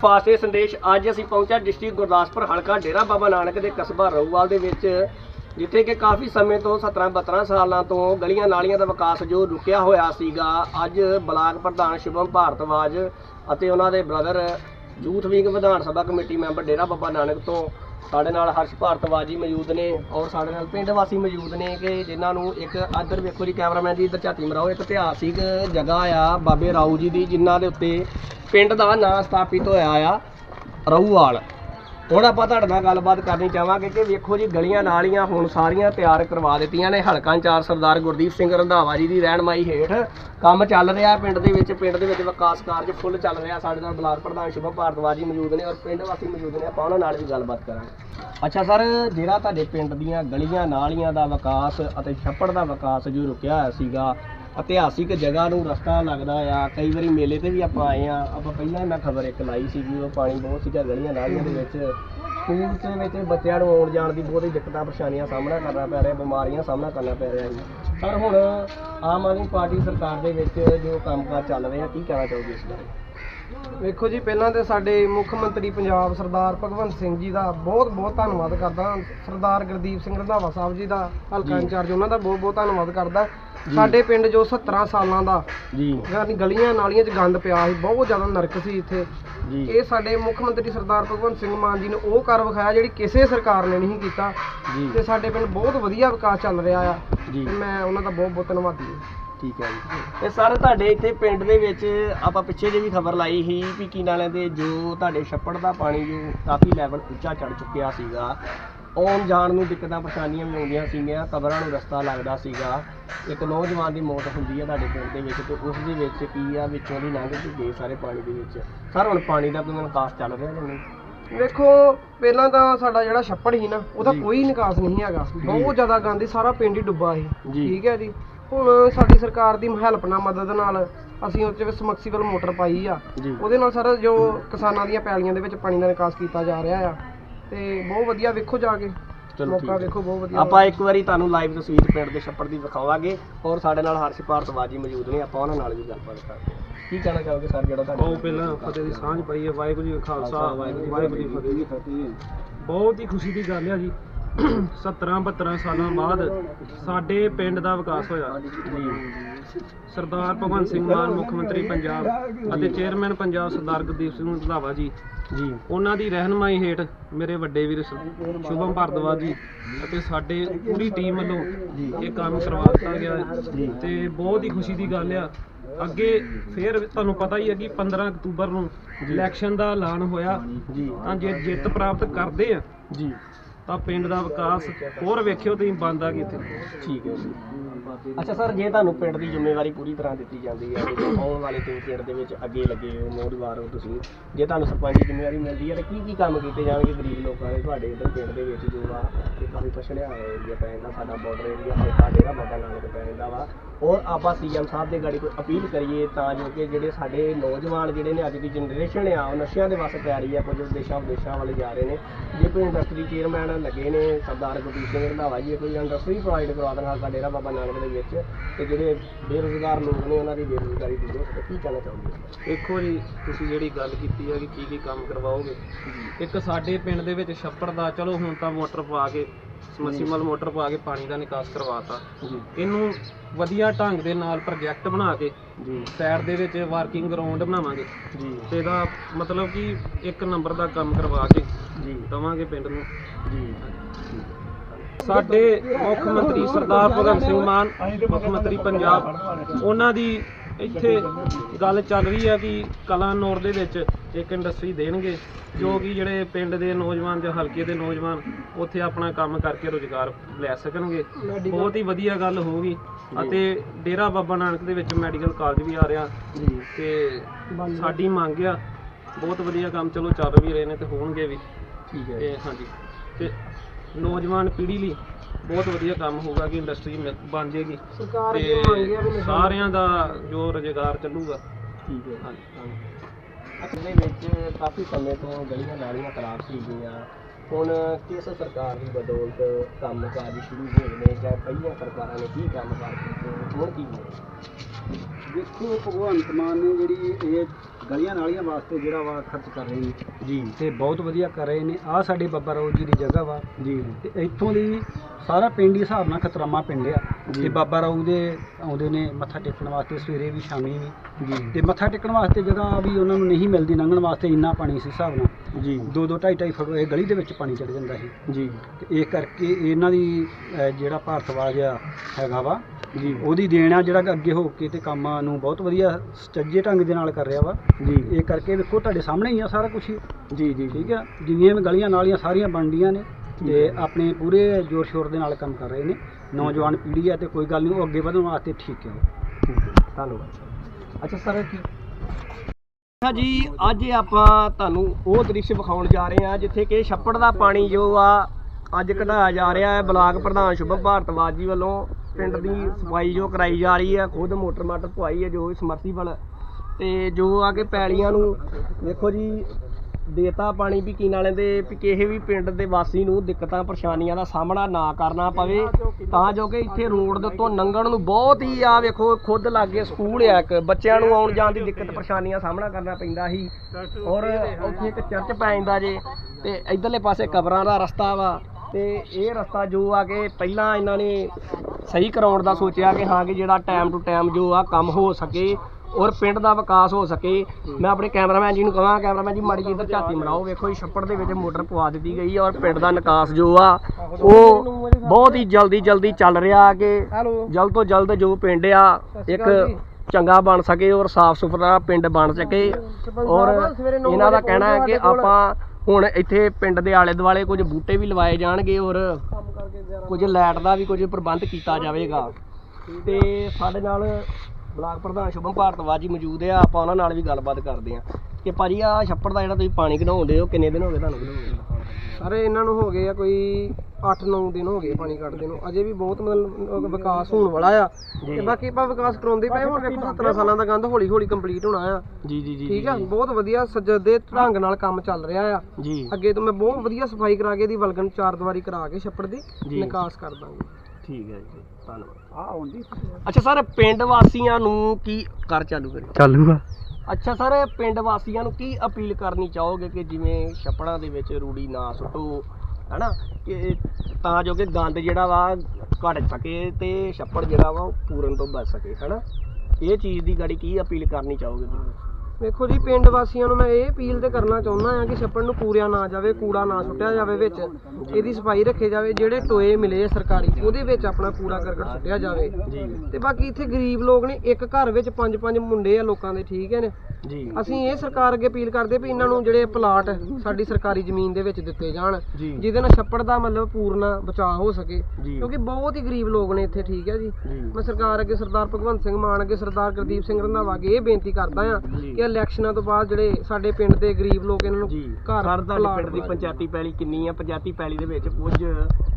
ਪਾਸੇ ਸੰਦੇਸ਼, ਅੱਜ ਅਸੀਂ ਪਹੁੰਚਿਆ ਡਿਸਟ੍ਰਿਕਟ ਗੁਰਦਾਸਪੁਰ, ਹਲਕਾ ਡੇਰਾ ਬਾਬਾ ਨਾਨਕ ਦੇ ਕਸਬਾ ਰਊਵਾਲ ਦੇ ਵਿੱਚ, ਜਿੱਥੇ ਕਿ ਕਾਫੀ ਸਮੇਂ ਤੋਂ 17 12 ਸਾਲਾਂ ਤੋਂ ਗਲੀਆਂ ਨਾਲੀਆਂ ਦਾ ਵਿਕਾਸ ਜੋ ਰੁਕਿਆ ਹੋਇਆ ਸੀਗਾ, ਅੱਜ ਬਲਾਕ ਪ੍ਰਧਾਨ ਸ਼ੁਭਮ ਭਾਰਤਵਾਜ ਅਤੇ ਉਹਨਾਂ ਦੇ brother youth wing Vidhan Sabha committee member Dera Baba Nanak ਤੋਂ ਸਾਡੇ ਨਾਲ ਹਰਸ਼ ਭਾਰਤਵਾਜ ਜੀ ਮੌਜੂਦ ਨੇ ਔਰ ਸਾਡੇ ਨਾਲ ਪਿੰਡ ਵਾਸੀ ਮੌਜੂਦ ਨੇ ਕਿ ਜਿਨ੍ਹਾਂ ਨੂੰ ਇੱਕ ਇੱਧਰ ਵੇਖੋ ਜੀ ਕੈਮਰਾਮੈਨ ਜੀ ਇੱਧਰ ਝਾਤੀ ਮਰਾਓ, ਇੱਕ ਇਤਿਹਾਸਿਕ ਜਗ੍ਹਾ ਆ, ਬਾਬੇ ਰਾਊ ਜੀ ਦੀ, ਜਿਨ੍ਹਾਂ ਦੇ ਉੱਤੇ ਪਿੰਡ ਦਾ ਨਾਂ ਸਥਾਪਿਤ ਹੋਇਆ ਆ ਰਊਵਾਲ ਹੁਣ ਆਪਾਂ ਤੁਹਾਡੇ ਨਾਲ ਗੱਲਬਾਤ ਕਰਨੀ ਚਾਹਾਂਗੇ ਕਿ ਵੇਖੋ ਜੀ, ਗਲੀਆਂ ਨਾਲੀਆਂ ਹੁਣ ਸਾਰੀਆਂ ਤਿਆਰ ਕਰਵਾ ਦਿੱਤੀਆਂ ਨੇ ਹਲਕਾ ਚਾਰ ਸਰਦਾਰ ਗੁਰਦੀਪ ਸਿੰਘ ਰੰਧਾਵਾ ਜੀ ਦੀ ਰਹਿਨਮਾਈ ਹੇਠ ਕੰਮ ਚੱਲ ਰਿਹਾ ਪਿੰਡ ਦੇ ਵਿੱਚ, ਪਿੰਡ ਦੇ ਵਿੱਚ ਵਿਕਾਸ ਕਾਰਜ ਫੁੱਲ ਚੱਲ ਰਿਹਾ। ਸਾਡੇ ਨਾਲ ਬਲਾਕ ਪ੍ਰਧਾਨ ਸ਼ੁਭਮ ਭਾਰਤਵਾਜ ਜੀ ਮੌਜੂਦ ਨੇ ਔਰ ਪਿੰਡ ਵਾਸੀ ਮੌਜੂਦ ਨੇ। ਆਪਾਂ ਉਹਨਾਂ ਨਾਲ ਵੀ ਗੱਲਬਾਤ ਕਰਾਂਗੇ। ਅੱਛਾ ਸਰ, ਜਿਹੜਾ ਤੁਹਾਡੇ ਪਿੰਡ ਦੀਆਂ ਗਲੀਆਂ ਨਾਲੀਆਂ ਦਾ ਵਿਕਾਸ ਅਤੇ ਛੱਪੜ ਦਾ ਵਿਕਾਸ ਜੋ ਰੁਕਿਆ ਹੋਇਆ ਸੀਗਾ ਇਤਿਹਾਸਿਕ ਜਗ੍ਹਾ ਨੂੰ ਰਸਤਾ ਲੱਗਦਾ ਆ। ਕਈ ਵਾਰੀ ਮੇਲੇ ਤੇ ਵੀ ਆਪਾਂ ਆਏ ਆ ਆਪਾਂ ਪਹਿਲਾਂ ਹੀ ਮੈਂ ਖਬਰ ਇੱਕ ਲਾਈ ਸੀਗੀ ਉਹ ਪਾਣੀ ਬਹੁਤ ਸੀਗਾ ਗਲੀਆਂ ਨਾਲੀਆਂ ਦੇ ਵਿੱਚ। ਸਕੂਲ ਦੇ ਵਿੱਚ ਬੱਚਿਆਂ ਨੂੰ ਆਉਣ ਜਾਣ ਦੀ ਬਹੁਤ ਹੀ ਦਿੱਕਤਾਂ ਪਰੇਸ਼ਾਨੀਆਂ ਸਾਹਮਣਾ ਕਰਨਾ ਪੈ ਰਿਹਾ ਬਿਮਾਰੀਆਂ ਸਾਹਮਣਾ ਕਰਨਾ ਪੈ ਰਿਹਾ ਜੀ। ਸਰ ਹੁਣ ਆਮ ਆਦਮੀ ਪਾਰਟੀ ਸਰਕਾਰ ਦੇ ਵਿੱਚ ਜੋ ਕੰਮਕਾਰ ਚੱਲ ਰਿਹਾ ਕੀ ਕਹਿਣਾ ਚਾਹੋਗੇ ਇਸ ਬਾਰੇ? ਵੇਖੋ ਜੀ ਪਹਿਲਾਂ ਤੇ ਸਾਡੇ ਮੁੱਖ ਮੰਤਰੀ ਪੰਜਾਬ ਸਰਦਾਰ ਭਗਵੰਤ ਸਿੰਘ ਜੀ ਦਾ ਬਹੁਤ ਬਹੁਤ ਧੰਨਵਾਦ ਕਰਦਾ। ਸਰਦਾਰ ਗੁਰਦੀਪ ਸਿੰਘ ਰੰਧਾਵਾ ਸਾਹਿਬ ਜੀ ਦਾ ਹਲਕਾ। ਇੰਚਾਰਜ ਉਹਨਾਂ ਦਾ ਬਹੁਤ ਬਹੁਤ ਧੰਨਵਾਦ ਕਰਦਾ। ਸਾਡੇ ਪਿੰਡ ਜੋ 17 ਸਾਲਾਂ ਦਾ ਜੀ। ਯਾਨੀ ਗਲੀਆਂ ਨਾਲੀਆਂ 'ਚ ਗੰਦ ਪਿਆ ਸੀ ਬਹੁਤ ਜ਼ਿਆਦਾ ਨਰਕ ਸੀ ਇੱਥੇ। ਜੀ। ਇਹ ਸਾਡੇ ਮੁੱਖ ਮੰਤਰੀ ਸਰਦਾਰ ਭਗਵੰਤ ਸਿੰਘ ਮਾਨ ਜੀ ਨੇ ਉਹ ਕਰ ਵਿਖਾਇਆ ਜਿਹੜੀ ਕਿਸੇ ਸਰਕਾਰ ਨੇ ਨਹੀਂ ਕੀਤਾ। ਜੀ। ਤੇ ਸਾਡੇ ਪਿੰਡ ਬਹੁਤ ਵਧੀਆ ਵਿਕਾਸ ਚੱਲ ਰਿਹਾ ਆ। ਜੀ। ਮੈਂ ਉਹਨਾਂ ਦਾ ਬਹੁਤ ਬਹੁਤ ਧੰਨਵਾਦੀ ਹਾਂ। ਠੀਕ ਹੈ ਜੀ। ਤੇ ਸਰ ਤੁਹਾਡੇ ਇੱਥੇ ਪਿੰਡ ਦੇ ਵਿੱਚ ਆਪਾਂ ਪਿੱਛੇ ਜੇ ਵੀ ਖਬਰ ਲਾਈ ਸੀ ਵੀ ਕੀ ਨਾਲੇ ਦੇ ਜੋ ਤੁਹਾਡੇ ਛੱਪੜ ਦਾ ਪਾਣੀ ਜੋ ਕਾਫੀ ਲੈਵਲ ਉੱਚਾ ਚੜ ਚੁੱਕਿਆ ਸੀਗਾ ਆਉਣ ਜਾਣ ਨੂੰ ਦਿੱਕਤਾਂ ਪਰੇਸ਼ਾਨੀਆਂ ਵੀ ਆਉਂਦੀਆਂ ਸੀਗੀਆਂ ਕਬਰਾਂ ਨੂੰ ਰਸਤਾ ਲੱਗਦਾ ਸੀਗਾ। ਇੱਕ ਨੌਜਵਾਨ ਦੀ ਮੌਤ ਹੁੰਦੀ ਹੈ ਤੁਹਾਡੇ ਪਿੰਡ ਦੇ ਵਿੱਚ ਤੇ ਉਸ ਦੇ ਵਿੱਚ ਕੀ ਆ ਵਿੱਚੋਂ ਦੀ ਲੰਘ ਕੇ ਗਏ ਸਾਰੇ ਪਾਣੀ ਦੇ ਵਿੱਚ। ਸਰ ਹੁਣ ਪਾਣੀ ਦਾ ਕੋਈ ਨਿਕਾਸ ਚੱਲ ਰਿਹਾ ਜਾਂ ਨਹੀਂ? ਵੇਖੋ ਪਹਿਲਾਂ ਤਾਂ ਸਾਡਾ ਜਿਹੜਾ ਛੱਪੜ ਸੀ ਨਾ ਉਹਦਾ। ਕੋਈ ਨਿਕਾਸ ਨਹੀਂ ਹੈਗਾ। ਬਹੁਤ ਜ਼ਿਆਦਾ ਗੰਦ ਸੀ ਸਾਰਾ ਪਿੰਡ ਹੀ ਡੁੱਬਾ ਸੀ। ਠੀਕ ਹੈ ਜੀ। ਹੁਣ ਸਾਡੀ ਸਰਕਾਰ ਦੀ ਹੈਲਪ ਨਾਲ ਮਦਦ ਨਾਲ ਅਸੀਂ ਉਹ 'ਚ ਸਮਰਸੀਬਲ ਮੋਟਰ ਪਾਈ ਆ। ਉਹਦੇ ਨਾਲ ਸਰ ਜੋ ਕਿਸਾਨਾਂ ਦੀਆਂ ਪੈਲੀਆਂ ਦੇ ਵਿੱਚ ਪਾਣੀ ਦਾ ਨਿਕਾਸ ਕੀਤਾ ਜਾ ਰਿਹਾ ਆ ਤੇ ਬਹੁਤ ਵਧੀਆ ਵੇਖੋ ਜਾ ਕੇ। ਚਲੋ ਮੌਕਾ। ਵੇਖੋ ਬਹੁਤ ਵਧੀਆ। ਆਪਾਂ ਇੱਕ ਵਾਰੀ ਤੁਹਾਨੂੰ ਲਾਈਵ ਤਸਵੀਰ ਪਿੰਡ ਦੇ ਛੱਪੜ ਦੀ ਵਿਖਾਵਾਂਗੇ। ਔਰ ਸਾਡੇ ਨਾਲ ਹਰਸ਼ ਭਾਰਤਵਾਜੀ ਮੌਜੂਦ ਨੇ ਆਪਾਂ ਉਹਨਾਂ ਨਾਲ ਵੀ ਗੱਲਬਾਤ ਕਰਦੇ ਹਾਂ। ਕੀ ਕਹਿਣਾ ਚਾਹੋਗੇ ਸਰ ਜਿਹੜਾ ਤੁਹਾਡਾ ਉਹ ਪਹਿਲਾਂ ਫਤਿਹ ਦੀ ਸਾਂਝ ਪਾਈ ਹੈ ਵਾਹਿਗੁਰੂ ਜੀ ਕਾ ਖਾਲਸਾ ਵਾਹਿਗੁਰੂ ਜੀ ਕੀ ਫਤਿਹ। ਬਹੁਤ ਹੀ ਖੁਸ਼ੀ ਦੀ ਗੱਲ ਹੈ ਜੀ। 17 72 ਸਾਲਾਂ ਬਾਅਦ ਸਾਡੇ ਪਿੰਡ ਦਾ ਵਿਕਾਸ ਹੋਇਆ। ਜੀ ਸਰਦਾਰ ਭਗਵੰਤ ਸਿੰਘ ਮਾਨ ਮੁੱਖ ਮੰਤਰੀ ਪੰਜਾਬ ਅਤੇ ਚੇਅਰਮੈਨ ਪੰਜਾਬ ਸਰਦਾਰ ਗੁਰਦੀਪ ਸਿੰਘ ਰੰਧਾਵਾ ਜੀ। ਜੀ। ਉਹਨਾਂ ਦੀ ਰਹਿਨਮਾਈ ਹੇਠ ਮੇਰੇ ਵੱਡੇ ਵੀਰ ਸ਼ੁਭਮ ਭਾਰਦਵਾਜ ਜੀ ਅਤੇ ਸਾਡੇ ਪੂਰੀ ਟੀਮ ਵੱਲੋਂ ਇਹ ਕੰਮ ਕਰਵਾ ਦਿੱਤਾ ਗਿਆ ਤੇ ਬਹੁਤ ਹੀ ਖੁਸ਼ੀ ਦੀ ਗੱਲ ਆ। ਅੱਗੇ ਫੇਰ ਤੁਹਾਨੂੰ ਪਤਾ ਹੀ ਹੈ ਕਿ 15 ਅਕਤੂਬਰ ਨੂੰ ਇਲੈਕਸ਼ਨ ਦਾ ਐਲਾਨ ਹੋਇਆ। ਜੀ। ਤਾਂ ਜੇ ਜਿੱਤ ਪ੍ਰਾਪਤ ਕਰਦੇ ਆ ਜੀ। ਤਾਂ ਪਿੰਡ ਦਾ ਵਿਕਾਸ ਹੋਰ ਵੇਖਿਓ, ਤੁਸੀਂ ਬੰਦਾ ਕਿੱਥੇ ਠੀਕ ਹੈ ਜੀ। ਅੱਛਾ ਸਰ, ਜੇ ਤੁਹਾਨੂੰ ਪਿੰਡ ਦੀ ਜ਼ਿੰਮੇਵਾਰੀ ਪੂਰੀ ਤਰ੍ਹਾਂ ਦਿੱਤੀ ਜਾਂਦੀ ਹੈ ਤੇ ਆਉਣ ਵਾਲੇ ਦਿਨ ਪਿੰਡ ਦੇ ਵਿੱਚ ਅੱਗੇ ਲੱਗੇ ਹੋ ਮੋੜਵਾਰ ਹੋ ਤੁਸੀਂ, ਜੇ ਤੁਹਾਨੂੰ ਸਰਪੰਚ ਦੀ ਜ਼ਿੰਮੇਵਾਰੀ ਮਿਲਦੀ ਹੈ, ਤਾਂ ਕੀ ਕੀ ਕੰਮ ਕੀਤੇ ਜਾਣਗੇ ਗਰੀਬ ਲੋਕਾਂ ਦੇ, ਤੁਹਾਡੇ ਇੱਧਰ ਪਿੰਡ ਦੇ ਵਿੱਚ ਜੋ ਆ, ਇਹ ਕਾਫੀ ਪਛੜਿਆ ਹੋਇਆ ਏਰੀਆ ਪੈ ਜਾਂਦਾ, ਸਾਡਾ ਬਾਰਡਰ ਏਰੀਆ ਹਲਕਾ ਡੇਰਾ ਬਾਬਾ ਨਾਨਕ ਪੈ ਜਾਂਦਾ ਵਾ ਔਰ ਆਪਾਂ ਸੀਐਮ ਸਾਹਿਬ ਦੇ ਗਾੜੀ ਕੋਈ ਅਪੀਲ ਕਰੀਏ ਤਾਂ ਜੋ ਕਿ ਜਿਹੜੇ ਸਾਡੇ ਨੌਜਵਾਨ ਜਿਹੜੇ ਨੇ ਅੱਜ ਦੀ ਜਨਰੇਸ਼ਨ ਆ, ਉਹ ਨਸ਼ਿਆਂ ਦੇ ਵਾਸਤੇ ਪੈ ਰਹੀ ਆ, ਕੁਝ ਦੇਸ਼ਾਂ ਵਿਦੇਸ਼ਾਂ ਵੱਲ ਜਾ ਰਹੇ ਨੇ। ਜੇ ਕੋਈ ਇੰਡਸਟਰੀ ਚੇਅਰਮੈਨ ਲੱਗੇ ਨੇ, ਸਰਦਾਰ ਗੁਰਦੀਪ ਸਿੰਘ ਰੰਧਾਵਾ ਜੀ, ਕੋਈ ਇੰਡਸਟਰੀ ਪ੍ਰੋਵਾਈਡ ਕਰਵਾ ਦੇਣਾ ਸਾਡਾ ਡੇਰਾ ਬਾਬਾ ਨਾਨਕ ਦੇ ਵਿੱਚ, ਤੇ ਜਿਹੜੇ ਬੇਰੁਜ਼ਗਾਰ ਲੋਕ ਨੇ, ਉਹਨਾਂ ਦੀ ਬੇਰੁਜ਼ਗਾਰੀ ਦੂਰ ਹੋ ਕੀ ਕਹਿਣਾ ਚਾਹੁੰਦੇ ਦੇਖੋ ਜੀ, ਤੁਸੀਂ ਜਿਹੜੀ ਗੱਲ ਕੀਤੀ ਹੈ ਕਿ ਕੀ ਕੀ ਕੰਮ ਕਰਵਾਓਗੇ। ਇੱਕ ਸਾਡੇ ਪਿੰਡ ਦੇ ਵਿੱਚ ਛੱਪੜ ਦਾ, ਚਲੋ ਹੁਣ ਤਾਂ ਮੋਟਰ ਪਵਾ ਕੇ ਸਮਰਸੀਬਲ ਮੋਟਰ ਪਵਾ ਕੇ ਪਾਣੀ ਦਾ ਨਿਕਾਸ ਕਰਵਾਤਾ। ਜੀ। ਇਹਨੂੰ ਵਧੀਆ ਢੰਗ ਦੇ ਨਾਲ ਪ੍ਰੋਜੈਕਟ ਬਣਾ ਕੇ ਜੀ। ਸਾਈਡ ਦੇ ਵਿੱਚ ਵਾਰਕਿੰਗ ਗਰਾਊਂਡ ਬਣਾਵਾਂਗੇ। ਜੀ। ਤੇ ਇਹਦਾ ਮਤਲਬ ਕਿ ਇੱਕ ਨੰਬਰ ਦਾ ਕੰਮ ਕਰਵਾ ਕੇ ਜੀ। ਦਵਾਂਗੇ ਪਿੰਡ ਨੂੰ। ਜੀ। ਸਾਡੇ ਮੁੱਖ ਮੰਤਰੀ ਸਰਦਾਰ ਭਗਤ ਸਿੰਘ ਮਾਨ ਮੁੱਖ ਮੰਤਰੀ ਪੰਜਾਬ ਉਹਨਾਂ ਦੀ ਇੱਥੇ ਗੱਲ ਚੱਲ ਰਹੀ ਹੈ ਕਿ ਕਲਾਨੌਰ ਦੇ ਵਿੱਚ ਇੱਕ ਇੰਡਸਟਰੀ ਦੇਣਗੇ ਜੋ ਕਿ ਜਿਹੜੇ ਪਿੰਡ ਦੇ ਨੌਜਵਾਨ ਜਾਂ ਹਲਕੇ ਦੇ ਨੌਜਵਾਨ ਉੱਥੇ ਆਪਣਾ ਕੰਮ ਕਰਕੇ ਰੋਜ਼ਗਾਰ ਲੈ ਸਕਣਗੇ। ਬਹੁਤ ਹੀ ਵਧੀਆ ਗੱਲ ਹੋਊਗੀ। ਅਤੇ ਡੇਰਾ ਬਾਬਾ ਨਾਨਕ ਦੇ ਵਿੱਚ ਮੈਡੀਕਲ ਕਾਲਜ ਵੀ ਆ ਰਿਹਾ। ਤੇ ਸਾਡੀ ਮੰਗ ਆ ਬਹੁਤ ਵਧੀਆ ਕੰਮ ਚਲੋ ਚੱਲ ਵੀ ਰਹੇ ਨੇ ਤੇ ਹੋਣਗੇ ਵੀ। ਠੀਕ ਹੈ ਤੇ ਹਾਂਜੀ। ਤੇ ਨੌਜਵਾਨ ਪੀੜ੍ਹੀ ਲਈ ਬਹੁਤ ਵਧੀਆ ਕੰਮ ਹੋਊਗਾ ਕਿ ਇੰਡਸਟਰੀ ਬਣ ਜਾਏਗੀ ਸਰਕਾਰ ਤੇ ਸਾਰਿਆਂ ਦਾ ਜੋ ਰੁਜ਼ਗਾਰ ਚੱਲੂਗਾ। ਠੀਕ ਹੈ। ਹਾਂਜੀ। ਅਸਲ ਦੇ ਵਿੱਚ ਕਾਫੀ ਸਮੇਂ ਤੋਂ ਗਲੀਆਂ ਨਾਲੀਆਂ ਖਰਾਬ ਸੀ ਗਈਆਂ। ਹੁਣ ਕਿਸ ਸਰਕਾਰ ਦੀ ਬਦੌਲਤ ਕੰਮ ਕਾਜ ਸ਼ੁਰੂ ਹੋਏ ਨੇ ਜਾਂ ਪਹਿਲੀਆਂ ਸਰਕਾਰਾਂ ਨੇ ਕੀ ਕੰਮ ਕਰ ਕੀਤੇ? ਹੋਰ ਕੀ ਹੋਇਆ? ਦੇਖੋ, ਭਗਵੰਤ ਮਾਨ ਨੇ ਜਿਹੜੀ ਇਹ ਗਲੀਆਂ ਨਾਲੀਆਂ ਵਾਸਤੇ ਜਿਹੜਾ ਵਾ ਖਰਚ ਕਰ ਰਹੇ ਨੇ। ਜੀ। ਤੇ ਬਹੁਤ ਵਧੀਆ ਕਰ ਰਹੇ ਨੇ। ਆ ਸਾਡੇ ਬੱਬਾ ਰਾਓ ਜੀ ਦੀ ਜਗ੍ਹਾ ਵਾ। ਜੀ। ਤੇ ਇੱਥੋਂ ਦੀ ਸਾਰਾ ਪਿੰਡ ਹੀ ਹਿਸਾਬ ਨਾਲ ਖਤਰਾਮਾ ਪਿੰਡ ਆ। ਜੀ। ਤੇ ਬਾਬਾ ਰਾਓ ਦੇ ਆਉਂਦੇ ਨੇ ਮੱਥਾ ਟੇਕਣ ਵਾਸਤੇ ਸਵੇਰੇ ਵੀ ਸ਼ਾਮੀ ਵੀ। ਜੀ। ਤੇ ਮੱਥਾ ਟੇਕਣ ਵਾਸਤੇ ਜਗ੍ਹਾ ਵੀ ਉਹਨਾਂ ਨੂੰ ਨਹੀਂ ਮਿਲਦੀ ਲੰਘਣ ਵਾਸਤੇ ਇੰਨਾ ਪਾਣੀ ਸੀ ਹਿਸਾਬ ਨਾਲ। ਜੀ। ਦੋ ਦੋ ਢਾਈ ਢਾਈ ਫੁੱਟ ਇਹ ਗਲੀ ਦੇ ਵਿੱਚ ਪਾਣੀ ਚੜ ਜਾਂਦਾ ਸੀ। ਜੀ। ਤੇ ਇਹ ਕਰਕੇ ਇਹਨਾਂ ਦੀ ਅਹ, ਜਿਹੜਾ ਭਾਰਤਵਾਜ ਆ ਹੈਗਾ ਵਾ ਜੀ। ਉਹਦੀ ਦੇਣ ਆ ਜਿਹੜਾ ਅੱਗੇ ਹੋ ਕੇ ਤੇ ਕੰਮਾਂ ਨੂੰ ਬਹੁਤ ਵਧੀਆ ਸੱਜੇ ਢੰਗ ਦੇ ਨਾਲ ਕਰ ਰਿਹਾ ਵਾ। ਜੀ। ਇਹ ਕਰਕੇ ਵੇਖੋ ਤੁਹਾਡੇ ਸਾਹਮਣੇ ਹੀ ਆ ਸਾਰਾ ਕੁਝ ਜੀ ਜੀ ਠੀਕ ਆ? ਜਿੰਨੀਆਂ ਵੀ ਗਲੀਆਂ ਨਾਲੀਆਂ ਸਾਰੀਆਂ ਬਣਦੀਆਂ ਨੇ ਤੇ ਆਪਣੇ ਪੂਰੇ ਜ਼ੋਰ ਸ਼ੋਰ ਦੇ ਨਾਲ ਕੰਮ ਕਰ ਰਹੇ ਨੇ। ਨੌਜਵਾਨ ਪੀੜ੍ਹੀ ਆ ਤੇ ਕੋਈ ਗੱਲ ਨਹੀਂ ਉਹ ਅੱਗੇ ਵਧਣ ਵਾਸਤੇ ਠੀਕ ਹੈ ਠੀਕ ਹੈ ਧੰਨਵਾਦ। ਅੱਛਾ ਸਰ ਕੀ? ਹਾਂ ਜੀ, ਅੱਜ ਆਪਾਂ ਤੁਹਾਨੂੰ ਉਹ ਦ੍ਰਿਸ਼ ਵਿਖਾਉਣ ਜਾ ਰਹੇ ਹਾਂ, ਜਿੱਥੇ ਕਿ ਛੱਪੜ ਦਾ ਪਾਣੀ ਜੋ ਆ, ਅੱਜ ਕਢਾਇਆ ਜਾ ਰਿਹਾ ਹੈ ਬਲਾਕ ਪ੍ਰਧਾਨ ਸ਼ੁਭਮ ਭਾਰਤਵਾਜ ਜੀ ਵੱਲੋਂ। ਪਿੰਡ ਦੀ ਸਫ਼ਾਈ ਜੋ ਕਰਾਈ ਜਾ ਰਹੀ ਹੈ, ਖੁਦ ਮੋਟਰ ਮਾਟਰ ਪਵਾਈ ਹੈ ਜੋ ਸਮਰਸੀਬਲ ਤੇ ਜੋ ਆ ਕੇ ਪੈਲੀਆਂ ਨੂੰ ਦੇਖੋ ਜੀ ਦੇਤਾ ਪਾਣੀ ਵੀ ਕੀ ਨਾਲੇ ਦੇ, ਵੀ ਕਿਸੇ ਵੀ ਪਿੰਡ ਦੇ ਵਾਸੀ ਨੂੰ ਦਿੱਕਤਾਂ, ਪਰੇਸ਼ਾਨੀਆਂ ਦਾ ਸਾਹਮਣਾ ਨਾ ਕਰਨਾ ਪਵੇ। ਤਾਂ ਜੋ ਕਿ ਇੱਥੇ ਰੋਡ ਦੇ ਉੱਤੋਂ ਲੰਘਣ ਨੂੰ ਬਹੁਤ ਹੀ ਆ ਵੇਖੋ, ਖੁਦ ਲਾਗੇ ਸਕੂਲ ਆ ਇੱਕ। ਬੱਚਿਆਂ ਨੂੰ ਆਉਣ ਜਾਣ ਦੀ ਦਿੱਕਤ, ਪਰੇਸ਼ਾਨੀਆਂ ਸਾਹਮਣਾ ਕਰਨਾ ਪੈਂਦਾ ਸੀ। ਔਰ ਉੱਥੇ ਇੱਕ ਚਰਚ ਪੈ ਜਾਂਦਾ ਜੇ, ਤੇ ਇਧਰਲੇ ਪਾਸੇ ਕਬਰਾਂ ਦਾ ਰਸਤਾ ਵਾ। ਤੇ ਇਹ ਰਸਤਾ ਜੋ ਆ ਕਿ ਪਹਿਲਾਂ ਇਹਨਾਂ ਨੇ ਸਹੀ ਕਰਾਉਣ ਦਾ ਸੋਚਿਆ ਕਿ ਹਾਂ, ਕਿ ਜਿਹੜਾ ਟਾਈਮ ਟੂ ਟਾਈਮ ਜੋ ਆ ਕੰਮ ਹੋ ਸਕੇ। ਔਰ ਪਿੰਡ ਦਾ ਵਿਕਾਸ ਹੋ ਸਕੇ। ਮੈਂ ਆਪਣੇ ਕੈਮਰਾਮੈਨ ਜੀ ਨੂੰ ਕਹਾਂ ਕੈਮਰਾਮੈਨ ਜੀ ਮਾੜੀ ਜਿਹੀ ਇੱਧਰ ਝਾਤੀ ਮਰਾਓ ਵੇਖੋ ਜੀ ਛੱਪੜ ਦੇ ਵਿੱਚ ਮੋਟਰ ਪਵਾ ਦਿੱਤੀ ਗਈ ਹੈ ਔਰ ਪਿੰਡ ਦਾ ਨਿਕਾਸ ਜੋ ਆ ਉਹ ਬਹੁਤ ਹੀ ਜਲਦੀ ਜਲਦੀ ਚੱਲ ਰਿਹਾ ਕਿ ਜਲਦ ਤੋਂ ਜਲਦ ਜੋ ਪਿੰਡ ਆ ਇੱਕ ਚੰਗਾ ਬਣ ਸਕੇ ਔਰ ਸਾਫ਼ ਸੁਥਰਾ ਪਿੰਡ ਬਣ ਸਕੇ। ਔਰ ਇਹਨਾਂ ਦਾ ਕਹਿਣਾ ਹੈ ਕਿ ਆਪਾਂ ਹੁਣ ਇੱਥੇ ਪਿੰਡ ਦੇ ਆਲੇ ਦੁਆਲੇ ਕੁਝ ਬੂਟੇ ਵੀ ਲਵਾਏ ਜਾਣਗੇ ਔਰ ਕੁਝ ਲਾਈਟ ਦਾ ਵੀ ਕੁਝ ਪ੍ਰਬੰਧ ਕੀਤਾ ਜਾਵੇਗਾ। ਤੇ ਸਾਡੇ ਨਾਲ ਬਲਾਕ ਪ੍ਰਧਾਨ ਸ਼ੁਭਮ ਭਾਰਤਵਾਜ ਜੀ ਮੌਜੂਦ ਆ ਆਪਾਂ ਉਹਨਾਂ ਨਾਲ ਵੀ ਗੱਲਬਾਤ ਕਰਦੇ ਆ। ਕਿ ਭਾਜੀ ਆ ਛੱਪੜ ਦਾ ਜਿਹੜਾ ਤੁਸੀਂ ਪਾਣੀ ਕਢਾਉਂਦੇ ਹੋ ਕਿੰਨੇ ਦਿਨ ਹੋ ਗਏ ਤੁਹਾਨੂੰ ਕਢਾਉਂਦੇ ਸਰ ਇਹਨਾਂ ਨੂੰ ਹੋ ਗਏ ਆ ਕੋਈ 8-9 ਦਿਨ ਹੋ ਗਏ ਪਾਣੀ ਕੱਢਦੇ ਨੂੰ। ਅਜੇ ਵੀ ਬਹੁਤ ਮਤਲਬ ਵਿਕਾਸ ਹੋਣ ਵਾਲਾ ਆ। ਤੇ ਬਾਕੀ ਆਪਾਂ ਵਿਕਾਸ ਕਰਾਉਂਦੇ ਪਏ ਹੁਣ ਵੇਖੋ 17 ਸਾਲਾਂ ਦਾ ਗੰਦ ਹੌਲੀ ਹੌਲੀ ਕੰਪਲੀਟ ਹੋਣਾ ਆ। ਜੀ ਜੀ ਜੀ ਠੀਕ ਆ? ਬਹੁਤ ਵਧੀਆ ਸੱਜਦੇ ਢੰਗ ਨਾਲ ਕੰਮ ਚੱਲ ਰਿਹਾ ਆ। ਜੀ। ਅੱਗੇ ਤੋਂ ਮੈਂ ਬਹੁਤ ਵਧੀਆ ਸਫ਼ਾਈ ਕਰਾ ਕੇ ਇਹਦੀ ਵਲਗਨ ਚਾਰ ਦੀਵਾਰੀ ਕਰਾ ਕੇ ਛੱਪੜ ਦੀ। ਨਿਕਾਸ ਕਰ ਦਾਂਗੇ। ਠੀਕ ਹੈ ਜੀ ਧੰਨਵਾਦ। ਆ ਹੁੰਦੀ ਅੱਛਾ ਸਰ ਪਿੰਡ ਵਾਸੀਆਂ ਨੂੰ ਕੀ ਕਰ ਚਾਲੂ ਕਰੀ ਚੱਲੂਗਾ। ਅੱਛਾ ਸਰ ਪਿੰਡ ਵਾਸੀਆਂ ਨੂੰ ਕੀ ਅਪੀਲ ਕਰਨੀ ਚਾਹੋਗੇ ਕਿ ਜਿਵੇਂ ਛੱਪੜਾਂ ਦੇ ਵਿੱਚ ਰੂੜੀ ਨਾ ਸੁੱਟੋ ਹੈਨਾ? ਕਿ ਤਾਂ ਜੋ ਕਿ ਗੰਦ ਜਿਹੜਾ ਵਾ ਘਟ ਸਕੇ ਤੇ ਛੱਪੜ ਜਿਹੜਾ ਵਾ ਉਹ ਪੂਰਨ ਤੋਂ ਬਚ ਸਕੇ ਹੈਨਾ? ਇਹ ਚੀਜ਼ ਦੀ ਗਾੜੀ ਕੀ ਅਪੀਲ ਕਰਨੀ ਚਾਹੋਗੇ ਤੁਸੀਂ? ਵੇਖੋ ਜੀ ਪਿੰਡ ਵਾਸੀਆਂ ਨੂੰ ਮੈਂ ਇਹ ਅਪੀਲ ਤੇ ਕਰਨਾ ਚਾਹੁੰਦਾ ਆ ਕਿ ਛੱਪੜ ਨੂੰ ਪੂਰਿਆ ਨਾ ਜਾਵੇ ਕੂੜਾ ਨਾ ਸੁੱਟਿਆ ਜਾਵੇ ਵਿੱਚ। ਇਹਦੀ ਸਫ਼ਾਈ ਰੱਖੇ ਜਾਵੇ ਜਿਹੜੇ ਟੋਏ ਮਿਲੇ ਆ ਸਰਕਾਰੀ ਉਹਦੇ ਵਿੱਚ ਆਪਣਾ ਕੂੜਾ ਕਰਕਟ ਸੁੱਟਿਆ ਜਾਵੇ। ਤੇ ਬਾਕੀ ਇੱਥੇ ਗਰੀਬ ਲੋਕ ਨੇ ਇੱਕ ਘਰ ਵਿੱਚ ਪੰਜ ਪੰਜ ਮੁੰਡੇ ਆ ਲੋਕਾਂ ਦੇ ਠੀਕ ਹੈ ਨੇ? ਜੀ। ਅਸੀਂ ਇਹ ਸਰਕਾਰ ਅੱਗੇ ਅਪੀਲ ਕਰਦੇ ਵੀ ਇਹਨਾਂ ਨੂੰ ਜਿਹੜੇ ਪਲਾਟ ਸਾਡੀ ਸਰਕਾਰੀ ਜ਼ਮੀਨ ਦੇ ਵਿੱਚ ਦਿੱਤੇ ਜਾਣ ਜਿਹਦੇ ਨਾਲ ਛੱਪੜ ਦਾ ਮਤਲਬ ਪੂਰਨਾ ਬਚਾਅ ਹੋ ਸਕੇ। ਕਿਉਂਕਿ ਬਹੁਤ ਹੀ ਗਰੀਬ ਲੋਕ ਨੇ ਇੱਥੇ ਠੀਕ ਹੈ ਜੀ। ਮੈਂ ਸਰਕਾਰ ਅੱਗੇ ਸਰਦਾਰ ਭਗਵੰਤ ਸਿੰਘ ਮਾਨ ਅੱਗੇ ਸਰਦਾਰ ਗੁਰਦੀਪ ਸਿੰਘ ਰੰਧਾਵਾ ਅੱਗੇ ਇਹ ਬੇਨਤੀ ਕਰਦਾ ਆ। ਕਿ ਇਲੈਕਸ਼ਨਾਂ ਤੋਂ ਬਾਅਦ ਜਿਹੜੇ ਸਾਡੇ ਪਿੰਡ ਦੇ ਗਰੀਬ ਲੋਕ ਇਹਨਾਂ ਨੂੰ ਜੀ ਘਰ ਸਰ ਤੁਹਾਡੇ ਪਿੰਡ ਦੀ ਪੰਚਾਇਤੀ ਪੈਲੀ ਕਿੰਨੀ ਆ? ਪੰਚਾਇਤੀ ਪੈਲੀ ਦੇ ਵਿੱਚ ਕੁਝ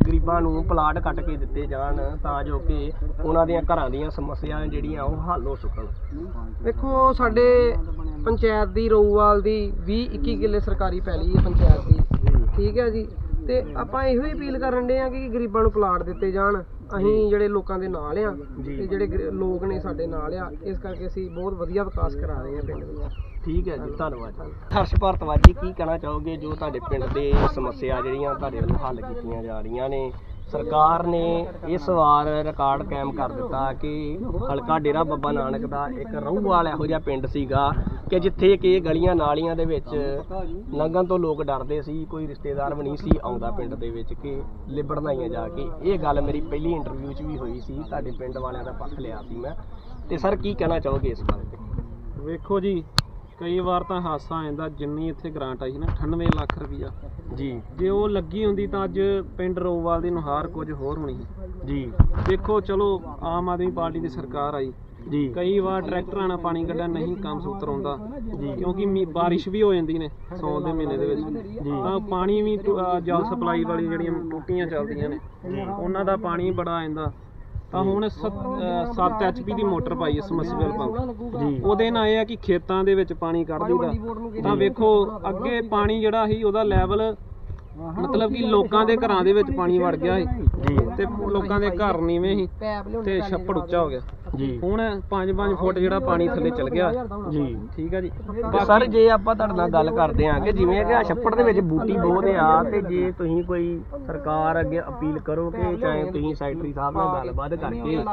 ਗਰੀਬਾਂ ਨੂੰ ਪਲਾਟ ਕੱਟ ਕੇ ਦਿੱਤੇ ਜਾਣ ਤਾਂ ਜੋ ਕਿ ਉਹਨਾਂ ਦੀਆਂ ਘਰਾਂ ਦੀਆਂ ਸਮੱਸਿਆਵਾਂ ਜਿਹੜੀਆਂ ਉਹ ਹੱਲ ਹੋ ਸਕਣ। ਵੇਖੋ ਸਾਡੇ ਪੰਚਾਇਤ ਦੀ ਰਊਵਾਲ ਦੀ 20 21 ਕਿੱਲੇ ਸਰਕਾਰੀ ਪੈਲੀ ਹੈ ਪੰਚਾਇਤ ਦੀ। ਠੀਕ ਹੈ ਜੀ। ਤੇ ਆਪਾਂ ਇਹੋ ਹੀ ਅਪੀਲ ਕਰਨ ਦੇ ਆ ਕਿ ਗਰੀਬਾਂ ਨੂੰ ਪਲਾਟ ਦਿੱਤੇ ਜਾਣ। ਅਸੀਂ ਜਿਹੜੇ ਲੋਕਾਂ ਦੇ ਨਾਲ ਆ। ਤੇ ਜਿਹੜੇ ਗਰੀ- ਲੋਕ ਨੇ ਸਾਡੇ ਨਾਲ ਆ ਇਸ ਕਰਕੇ ਅਸੀਂ ਬਹੁਤ ਵਧੀਆ ਵਿਕਾਸ ਕਰਾ ਰਹੇ ਹਾਂ ਪਿੰਡ ਵਿੱਚ। ਠੀਕ ਹੈ ਜੀ ਧੰਨਵਾਦ। ਹਰਸ਼ ਭਾਰਤਵਾਜ ਜੀ ਕੀ ਕਹਿਣਾ ਚਾਹੋਗੇ ਜੋ ਤੁਹਾਡੇ ਪਿੰਡ ਦੇ ਸਮੱਸਿਆ ਜਿਹੜੀਆਂ ਤੁਹਾਡੇ ਵੱਲੋਂ ਹੱਲ ਕੀਤੀਆਂ ਜਾ ਰਹੀਆਂ ਨੇ? ਸਰਕਾਰ ਨੇ ਇਸ ਵਾਰ ਰਿਕਾਰਡ ਕਾਇਮ ਕਰ ਦਿੱਤਾ ਕਿ ਹਲਕਾ ਡੇਰਾ ਬੱਬਾ ਨਾਨਕ ਦਾ ਇੱਕ ਰਊਵਾਲ ਇਹੋ ਜਿਹਾ ਪਿੰਡ ਸੀਗਾ ਕਿ ਜਿੱਥੇ ਕਿ ਗਲੀਆਂ ਨਾਲੀਆਂ ਦੇ ਵਿੱਚ ਲੰਘਣ ਤੋਂ ਲੋਕ ਡਰਦੇ ਸੀ, ਕੋਈ ਰਿਸ਼ਤੇਦਾਰ ਵੀ ਨਹੀਂ ਸੀ ਆਉਂਦਾ ਪਿੰਡ ਦੇ ਵਿੱਚ ਕਿ ਲਿਬੜਨਾ ਹੀ ਜਾ ਕੇ। ਇਹ ਗੱਲ ਮੇਰੀ ਪਹਿਲੀ ਇੰਟਰਵਿਊ 'ਚ ਵੀ ਹੋਈ ਸੀ, ਤੁਹਾਡੇ ਪਿੰਡ ਵਾਲਿਆਂ ਦਾ ਪੱਖ ਲਿਆ ਸੀ ਮੈਂ। ਤੇ ਸਰ, ਕੀ ਕਹਿਣਾ ਚਾਹੋਗੇ ਇਸ ਬਾਰੇ? ਵੇਖੋ ਜੀ ਕਈ ਵਾਰ ਤਾਂ ਹਾਸਾ ਆ ਜਾਂਦਾ ਜਿੰਨੀ ਇੱਥੇ ਗ੍ਰਾਂਟ ਆਈ ਸੀ ਨਾ 98 ਲੱਖ ਰੁਪਈਆ। ਜੀ। ਜੇ ਉਹ ਲੱਗੀ ਹੁੰਦੀ ਤਾਂ ਅੱਜ ਪਿੰਡ ਰੋਵਾਲ ਦੀ ਨੁਹਾਰ ਕੁਝ ਹੋਰ ਹੋਣੀ ਸੀ। ਜੀ। ਦੇਖੋ ਚਲੋ ਆਮ ਆਦਮੀ ਪਾਰਟੀ ਦੀ ਸਰਕਾਰ ਆਈ। ਜੀ। ਕਈ ਵਾਰ ਟਰੈਕਟਰਾਂ ਨਾਲ ਪਾਣੀ ਕੱਢਣ ਨਹੀਂ ਕੰਮ ਸੂਤਰ ਆਉਂਦਾ ਕਿਉਂਕਿ ਮੀ- ਬਾਰਿਸ਼ ਵੀ ਹੋ ਜਾਂਦੀ ਨੇ ਸੌਣ ਦੇ ਮਹੀਨੇ ਦੇ ਵਿੱਚ। ਤਾਂ ਪਾਣੀ ਵੀ ਟੁ- ਅਹ ਜਲ ਸਪਲਾਈ ਵਾਲੀ ਜਿਹੜੀਆਂ ਟੂਟੀਆਂ ਚੱਲਦੀਆਂ ਨੇ ਉਹਨਾਂ ਦਾ ਪਾਣੀ ਬੜਾ ਆ ਜਾਂਦਾ ਤਾਂ ਹੁਣ 7 ਐਚਪੀ ਦੀ ਮੋਟਰ ਪਾਈ ਹੈ ਸਮਰਸੀਬਲ ਪੰਪ ਜੀ। ਉਹਦੇ ਨਾਲ ਇਹ ਆ ਕਿ ਖੇਤਾਂ ਦੇ ਵਿੱਚ ਪਾਣੀ ਕੱਢ ਦਈਦਾ। ਤਾਂ ਵੇਖੋ ਅੱਗੇ ਪਾਣੀ ਜਿਹੜਾ ਸੀ ਉਹਦਾ ਲੈਵਲ ਮਤਲਬ ਕਿ ਲੋਕਾਂ ਦੇ ਘਰਾਂ ਦੇ ਵਿੱਚ ਪਾਣੀ ਵੜ ਗਿਆ ਸੀ। ਜੀ। ਤੇ ਲੋਕਾਂ ਦੇ ਘਰ ਨੀਵੇਂ ਸੀ ਤੇ ਛੱਪੜ ਉੱਚਾ ਹੋ ਗਿਆ। ਜੀ। ਹੁਣ 5-5 ਫੁੱਟ ਜਿਹੜਾ ਪਾਣੀ ਥੱਲੇ ਚਲ ਗਿਆ। ਜੀ। ਠੀਕ ਹੈ ਜੀ। ਤੇ ਸਰ ਜੇ ਆਪਾਂ ਤੁਹਾਡੇ ਨਾਲ ਗੱਲ ਕਰਦੇ ਹਾਂ ਕਿ ਜਿਵੇਂ ਕਿ ਆਹ ਛੱਪੜ ਦੇ ਵਿੱਚ ਬੂਟੀ ਬਹੁਤ ਆ ਤੇ ਜੇ ਤੁਸੀਂ ਕੋਈ ਸਰਕਾਰ ਅੱਗੇ ਅਪੀਲ ਕਰੋ ਕਿ ਚਾਹੇ ਤੁਸੀਂ ਸੈਕਟਰੀ ਸਾਹਿਬ ਨਾਲ ਗੱਲਬਾਤ ਕਰਕੇ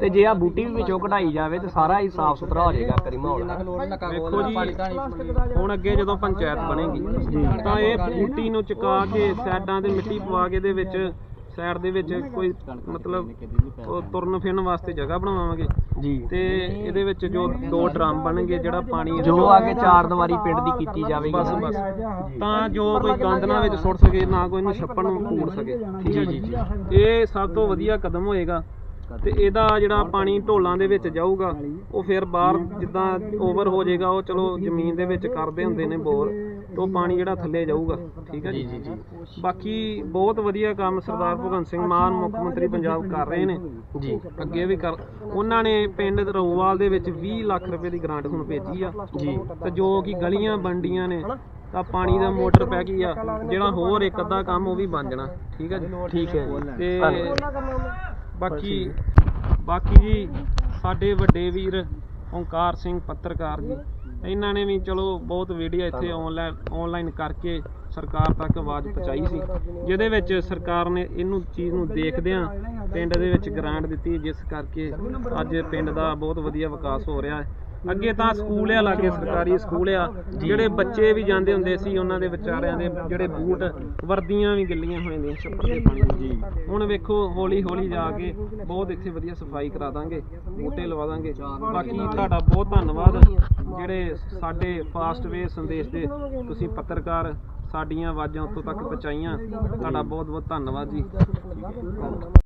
ਤੇ ਜੇ ਆ ਬੂਟੀ ਵੀ ਵਿੱਚੋਂ ਕਢਾਈ ਜਾਵੇ ਤੇ ਸਾਰਾ ਹੀ ਸਾਫ਼ ਸੁਥਰਾ ਹੋ ਜਾਏਗਾ ਕਰੀ ਮਾਹੌਲ। ਵੇਖੋ ਜੀ ਹੁਣ ਅੱਗੇ ਜਦੋਂ ਪੰਚਾਇਤ ਬਣੇਗੀ ਤਾਂ ਇਹ ਬੂਟੀ ਨੂੰ ਚੁਕਾ ਕੇ ਸਾਈਡਾਂ ਤੇ ਮਿੱਟੀ ਪਵਾ ਕੇ ਦੇ ਵਿੱਚ ਸਾਈਡ ਦੇ ਵਿੱਚ ਕੋਈ ਮਤਲਬ ਉਹ ਤੁਰਨ ਫਿਰਨ ਵਾਸਤੇ ਜਗ੍ਹਾ ਬਣਾਵਾਂਗੇ। ਜੀ। ਤੇ ਇਹਦੇ ਵਿੱਚ ਜੋ ਦੋ ਡਰਮ ਬਣਨਗੇ ਜਿਹੜਾ ਪਾਣੀ ਜੋ ਆ ਕੇ ਚਾਰ ਦੀਵਾਰੀ ਪਿੰਡ ਦੀ ਕੀਤੀ ਜਾਵੇਗੀ। ਬਸ ਬਸ ਤਾਂ ਜੋ ਕੋਈ ਗੰਦ ਨਾ ਵਿੱਚ ਸੁੱਟ ਸਕੇ ਨਾ ਕੋਈ ਨੂੰ ਛੱਪਣ ਨੂੰ ਪੂੜ ਸਕੇ। ਠੀਕ ਹੈ ਜੀ ਇਹ ਸਭ ਤੋਂ ਵਧੀਆ ਕਦਮ ਹੋਏਗਾ। ਤੇ ਇਹਦਾ ਜਿਹੜਾ ਪਾਣੀ ਢੋਲਾਂ ਦੇ ਵਿੱਚ ਜਾਊਗਾ ਉਹ ਫਿਰ ਬਾਹਰ ਜਿੱਦਾਂ ਓਵਰ ਹੋ ਜਾਏਗਾ ਉਹ ਚਲੋ ਜ਼ਮੀਨ ਦੇ ਵਿੱਚ ਕਰਦੇ ਹੁੰਦੇ ਨੇ ਬੋਰ। ਤੇ ਉਹ ਪਾਣੀ ਜਿਹੜਾ ਥੱਲੇ ਜਾਊਗਾ ਠੀਕ ਹੈ ਜੀ? ਜੀ ਜੀ ਬਾਕੀ ਬਹੁਤ ਵਧੀਆ ਕੰਮ ਸਰਦਾਰ ਭਗਵੰਤ ਸਿੰਘ ਮਾਨ ਮੁੱਖ ਮੰਤਰੀ ਪੰਜਾਬ ਕਰ ਰਹੇ ਨੇ। ਜੀ। ਅੱਗੇ ਵੀ ਕਰ ਉਹਨਾਂ ਨੇ ਪਿੰਡ ਰਊਵਾਲ ਦੇ ਵਿੱਚ 20 ਲੱਖ ਰੁਪਏ ਦੀ ਗ੍ਰਾਂਟ ਹੁਣ ਭੇਜੀ ਆ। ਜੀ। ਤੇ ਜੋ ਕਿ ਗਲੀਆਂ ਬਣਡੀਆਂ ਨੇ ਤਾਂ ਪਾਣੀ ਦਾ ਮੋਟਰ ਪੈ ਗਈ ਆ। ਜਿਹੜਾ ਹੋਰ ਇੱਕ ਅੱਧਾ ਕੰਮ ਉਹ ਵੀ ਬਣ ਜਾਣਾ ਠੀਕ ਹੈ ਜੀ? ਠੀਕ ਹੈ ਤੇ। ਬਾਕੀ ਬਾਕੀ ਜੀ ਸਾਡੇ ਵੱਡੇ ਵੀਰ ਓਂਕਾਰ ਸਿੰਘ ਪੱਤਰਕਾਰ ਜੀ ਇਹਨਾਂ ਨੇ ਵੀ ਚਲੋ ਬਹੁਤ ਵੀਡੀਓ ਇੱਥੇ ਆਨਲਾਈਨ ਆਨਲਾਈਨ ਕਰਕੇ ਸਰਕਾਰ ਤੱਕ ਆਵਾਜ਼ ਪਹੁੰਚਾਈ ਸੀ। ਜਿਹਦੇ ਵਿੱਚ ਸਰਕਾਰ ਨੇ ਇਹਨੂੰ ਚੀਜ਼ ਨੂੰ ਦੇਖਦਿਆਂ ਪਿੰਡ ਦੇ ਵਿੱਚ ਗ੍ਰਾਂਟ ਦਿੱਤੀ ਜਿਸ ਕਰਕੇ ਅੱਜ ਪਿੰਡ ਦਾ ਬਹੁਤ ਵਧੀਆ ਵਿਕਾਸ ਹੋ ਰਿਹਾ ਹੈ। ਅੱਗੇ ਤਾਂ ਸਕੂਲ ਆ ਲਾਗੇ ਸਰਕਾਰੀ ਸਕੂਲ ਆ। ਜਿਹੜੇ ਬੱਚੇ ਵੀ ਜਾਂਦੇ ਹੁੰਦੇ ਸੀ ਉਹਨਾਂ ਦੇ ਵਿਚਾਰਿਆਂ ਦੇ ਜਿਹੜੇ ਬੂਟ ਵਰਦੀਆਂ ਵੀ ਗਿੱਲੀਆਂ ਹੋ ਜਾਂਦੀਆਂ ਛੱਪੜ ਦੇ ਪਾਣੀ। ਜੀ ਹੁਣ ਵੇਖੋ ਹੌਲੀ ਹੌਲੀ ਜਾ ਕੇ ਬਹੁਤ ਇੱਥੇ ਵਧੀਆ ਸਫ਼ਾਈ ਕਰਾ ਦਾਂਗੇ ਬੂਟੇ ਲਵਾ ਦਾਂਗੇ। ਬਾਕੀ ਤੁਹਾਡਾ ਬਹੁਤ ਧੰਨਵਾਦ। ਜਿਹੜੇ ਸਾਡੇ ਫਾਸਟ ਵੇ ਸੰਦੇਸ਼ ਦੇ ਤੁਸੀਂ ਪੱਤਰਕਾਰ ਸਾਡੀਆਂ ਆਵਾਜ਼ਾਂ ਉੱਤੋਂ ਤੱਕ ਪਹੁੰਚਾਈਆਂ ਤੁਹਾਡਾ ਬਹੁਤ ਬਹੁਤ ਧੰਨਵਾਦ ਜੀ।